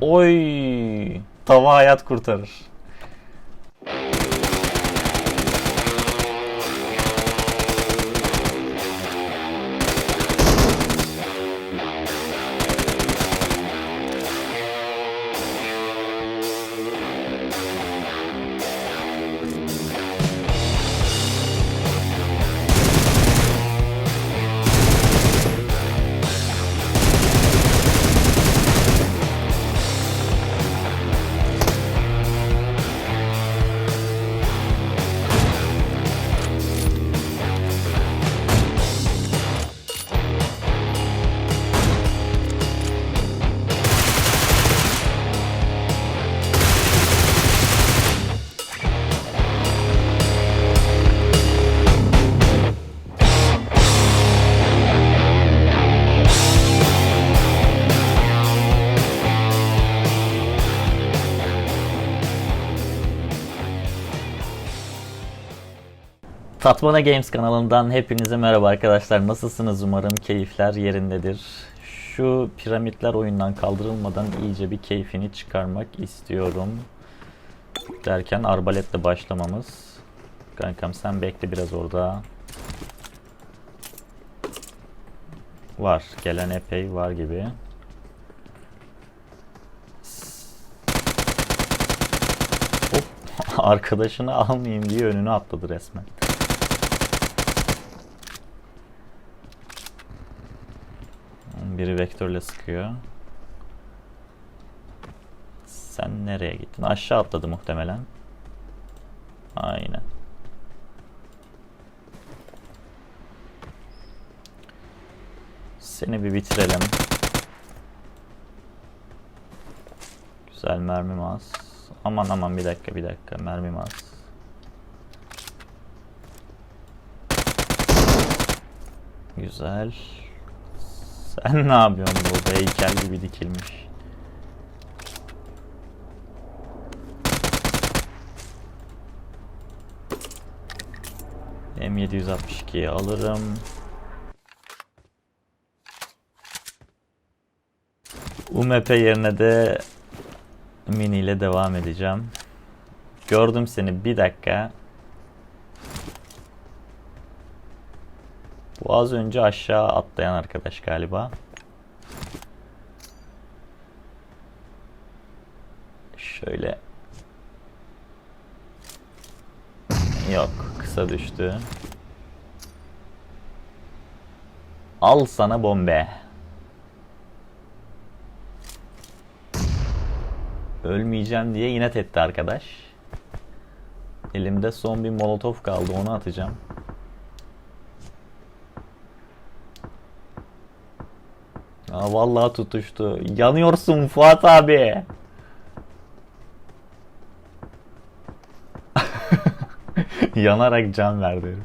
Oy! Tava hayat kurtarır. Tatmana Games kanalından hepinize merhaba arkadaşlar. Nasılsınız? Umarım keyifler yerindedir. Şu piramitler oyundan kaldırılmadan iyice bir keyfini çıkarmak istiyorum. Derken arbaletle başlamamız. Kankam sen bekle biraz orada. Var. Gelen epey var gibi. Hop. Arkadaşını almayayım diye önünü atladı resmen. Biri vektörle sıkıyor. Sen nereye gittin? Aşağı atladı muhtemelen. Aynen. Seni bir bitirelim. Güzel mermim az. Aman aman bir dakika bir dakika mermim az. Güzel. Sen ne yapıyorsun burada heykel gibi dikilmiş. M762'yi alırım. UMP yerine de mini ile devam edeceğim. Gördüm seni bir dakika. Bu az önce aşağı atlayan arkadaş galiba. Şöyle. Yok, kısa düştü. Al sana bombe. Ölmeyeceğim diye inat etti arkadaş. Elimde son bir molotof kaldı onu atacağım. Aa, vallahi tutuştu. Yanıyorsun Fuat abi. Yanarak can verdi herif.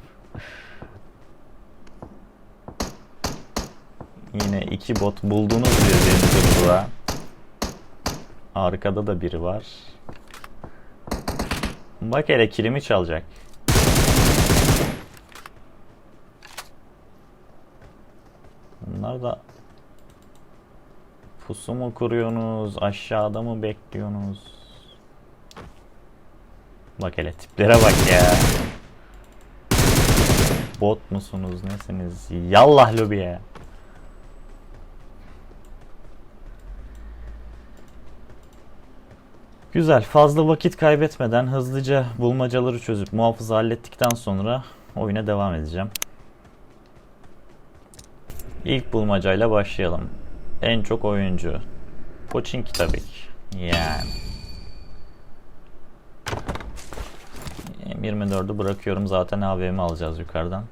Yine iki bot buldunuz birbirinizi burada. Arkada da biri var. Bak hele kilimi çalacak. Bunlar da pusu mu kuruyorsunuz? Aşağıda mı bekliyorsunuz? Bak hele tiplere bak ya. Bot musunuz nesiniz? Yallah lobiye. Güzel. Fazla vakit kaybetmeden hızlıca bulmacaları çözüp muhafızı hallettikten sonra oyuna devam edeceğim. İlk bulmacayla başlayalım. En çok oyuncu. Pochinki tabii ki. Yani. M24'ü bırakıyorum zaten AVM alacağız yukarıdan.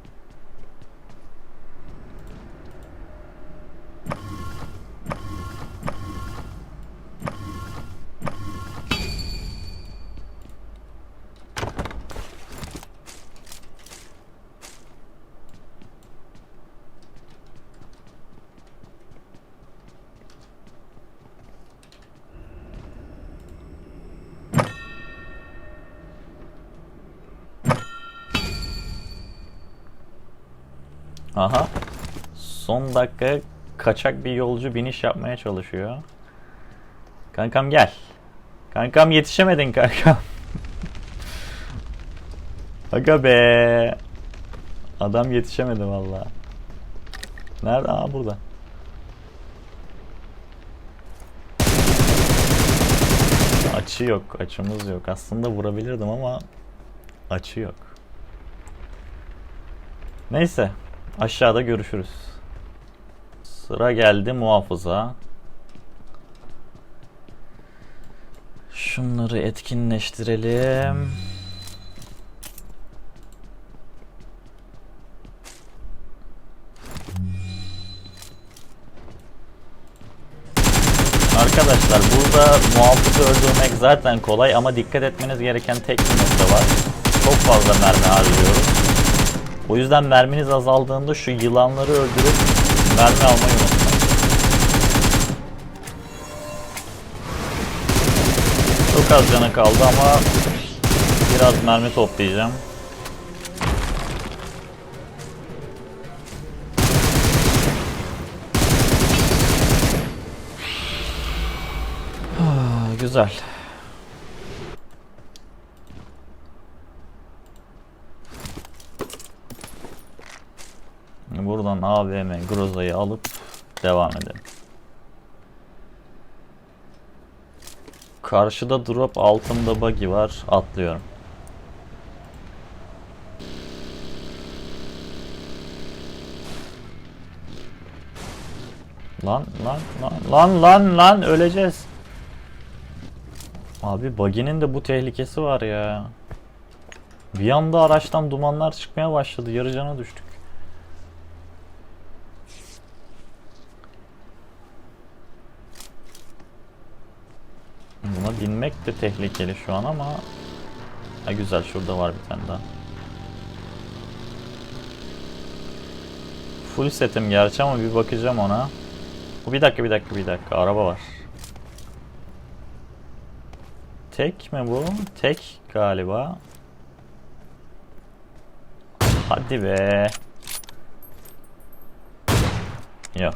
Aha. Son dakika kaçak bir yolcu biniş yapmaya çalışıyor. Kankam gel. Kankam yetişemedin kankam. Aga be. Adam yetişemedi vallahi. Nerede? Aa burada. Açı yok. Açımız yok. Aslında vurabilirdim ama açı yok. Neyse. Aşağıda görüşürüz. Sıra geldi muhafıza. Şunları etkinleştirelim. Arkadaşlar burada muhafızı öldürmek zaten kolay ama dikkat etmeniz gereken tek nokta var. Çok fazla mermi harcıyoruz. O yüzden merminiz azaldığında şu yılanları öldürüp mermi almayı unutmayın. Çok az canı kaldı ama biraz mermi toplayacağım. Ah, Güzel. Buradan AVM Groza'yı alıp devam edelim. Karşıda drop altında buggy var. Atlıyorum. Lan lan lan lan lan lan öleceğiz. Abi buggy'nin de bu tehlikesi var ya. Bir anda araçtan dumanlar çıkmaya başladı. Yarı cana düştük. De tehlikeli şu an ama ha güzel şurada var bir tane daha. Full setim gerçi ama bir bakacağım ona. Bu bir dakika bir dakika bir dakika araba var. Tek mi bu? Tek galiba. Hadi be. Yok.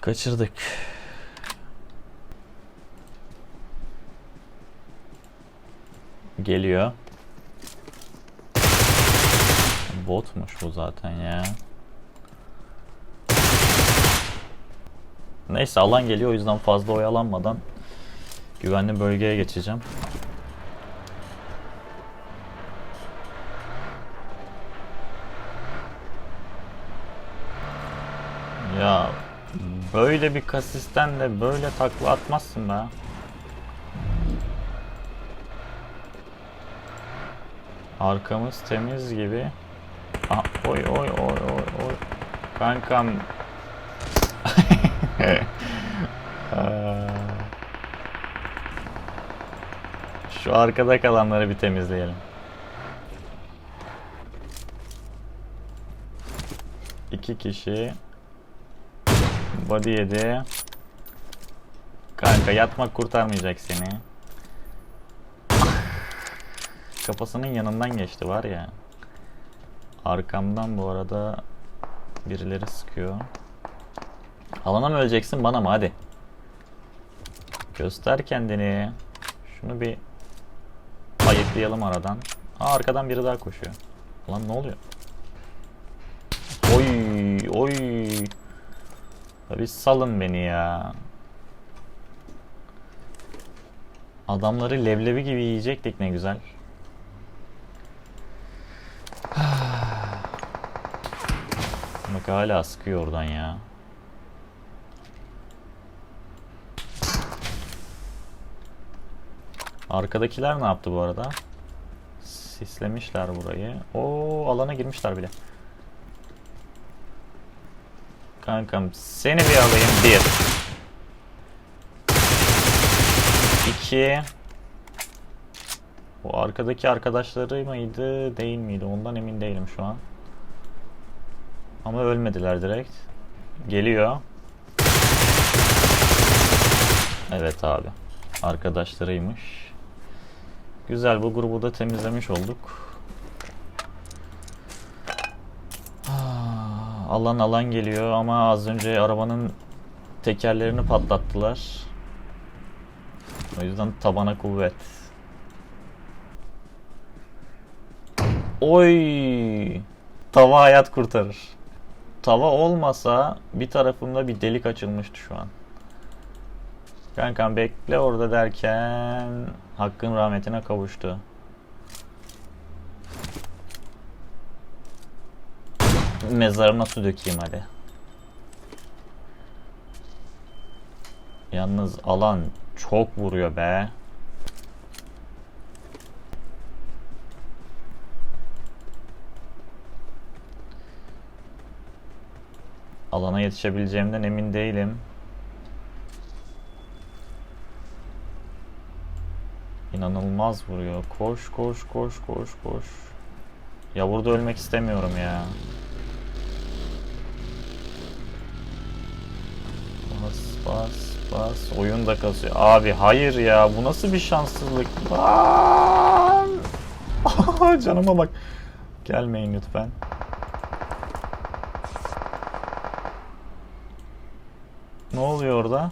Kaçırdık. Geliyor. Botmuş bu zaten ya. Neyse alan geliyor o yüzden fazla oyalanmadan güvenli bölgeye geçeceğim. Ya böyle bir kasisten de böyle takla atmazsın be. Arkamız temiz gibi. Aha, oy oy oy oy oy. Kankam. Aa. Şu arkada kalanları bir temizleyelim. İki kişi. Body yedi. Kanka yatmak kurtarmayacak seni. Kafasının yanından geçti var ya. Arkamdan bu arada birileri sıkıyor. Alana mı öleceksin bana mı hadi. Göster kendini. Şunu bir ayıklayalım aradan. Aa arkadan biri daha koşuyor. Lan ne oluyor? Oy oy. Tabi salın beni ya. Adamları leblebi gibi yiyecektik ne güzel. Bak hala sıkıyor oradan ya. Arkadakiler ne yaptı bu arada? Sislemişler burayı. O alana girmişler bile. Kankam seni bir alayım. Bir. İki. O arkadaki arkadaşları mıydı değil miydi ondan emin değilim şu an. Ama ölmediler direkt. Geliyor. Evet abi. Arkadaşlarıymış. Güzel bu grubu da temizlemiş olduk. Ah, Alan alan geliyor ama az önce arabanın tekerlerini patlattılar. O yüzden tabana kuvvet. Oy! Tava hayat kurtarır. Tava olmasa bir tarafımda bir delik açılmıştı şu an. Kankam bekle orada derken hakkın rahmetine kavuştu. Mezarına su dökeyim hadi. Yalnız alan çok vuruyor be. Alana yetişebileceğimden emin değilim. İnanılmaz vuruyor. Koş koş koş koş koş. Ya burada ölmek istemiyorum ya. Bas bas bas. Oyun da kasıyor. Abi hayır ya. Bu nasıl bir şanssızlık? Lan! Canıma bak. Gelmeyin lütfen. Oluyor orada?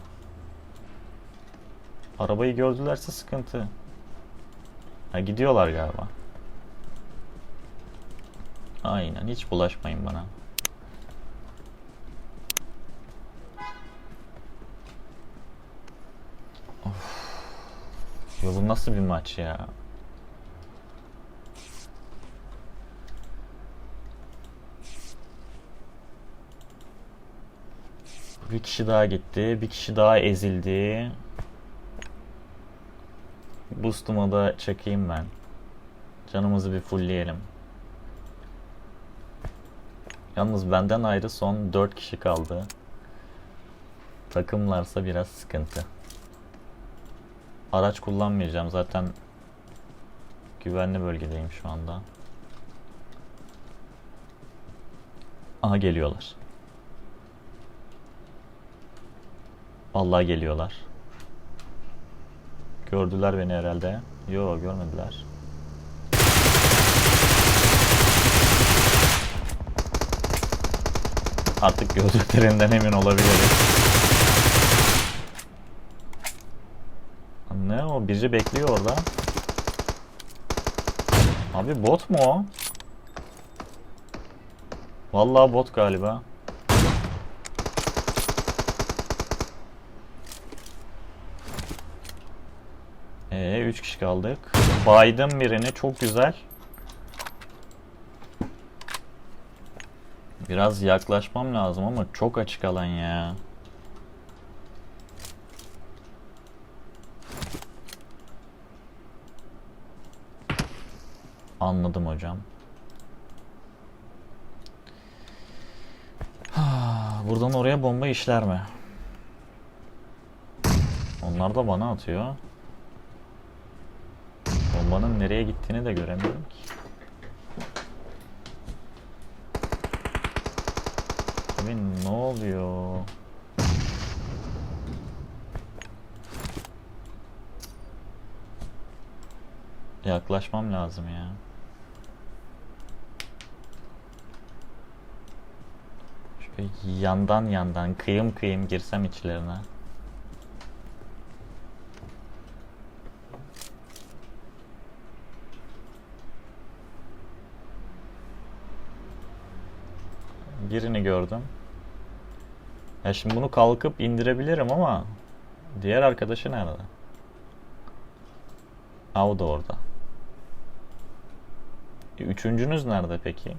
Arabayı gördülerse sıkıntı. Ha gidiyorlar galiba. Aynen hiç bulaşmayın bana. Of. Ya bu nasıl bir maç ya? Bir kişi daha gitti, bir kişi daha ezildi. Boost'uma da çekeyim ben. Canımızı bir fullleyelim. Yalnız benden ayrı son 4 kişi kaldı. Takımlarsa biraz sıkıntı. Araç kullanmayacağım zaten güvenli bölgedeyim şu anda. Aha geliyorlar. Vallahi geliyorlar. Gördüler beni herhalde. Yo görmediler. Artık gördüklerinden emin olabiliriz. Ne o? Biri bekliyor orada. Abi bot mu o? Vallahi bot galiba. Ee, 3 kişi kaldık. Baydım birini. Çok güzel. Biraz yaklaşmam lazım ama çok açık alan ya. Anladım hocam. Buradan oraya bomba işler mi? Onlar da bana atıyor. Bombanın nereye gittiğini de göremiyorum ki. Abi ne oluyor? Yaklaşmam lazım ya. Şöyle yandan yandan kıyım kıyım girsem içlerine. Birini gördüm. Ya şimdi bunu kalkıp indirebilirim ama diğer arkadaşı nerede? Ha o da orada. E, Üçüncünüz nerede peki?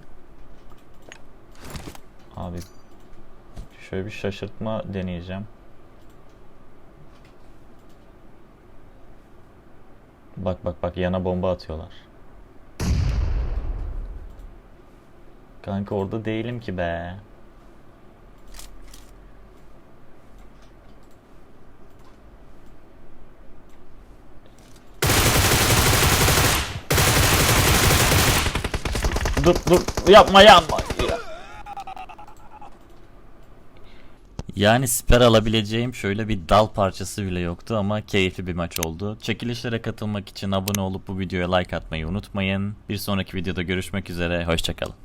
Abi şöyle bir şaşırtma deneyeceğim. Bak bak bak yana bomba atıyorlar. Kanka orada değilim ki be. Dur dur yapma yapma. Yani siper alabileceğim şöyle bir dal parçası bile yoktu ama keyifli bir maç oldu. Çekilişlere katılmak için abone olup bu videoya like atmayı unutmayın. Bir sonraki videoda görüşmek üzere, hoşçakalın.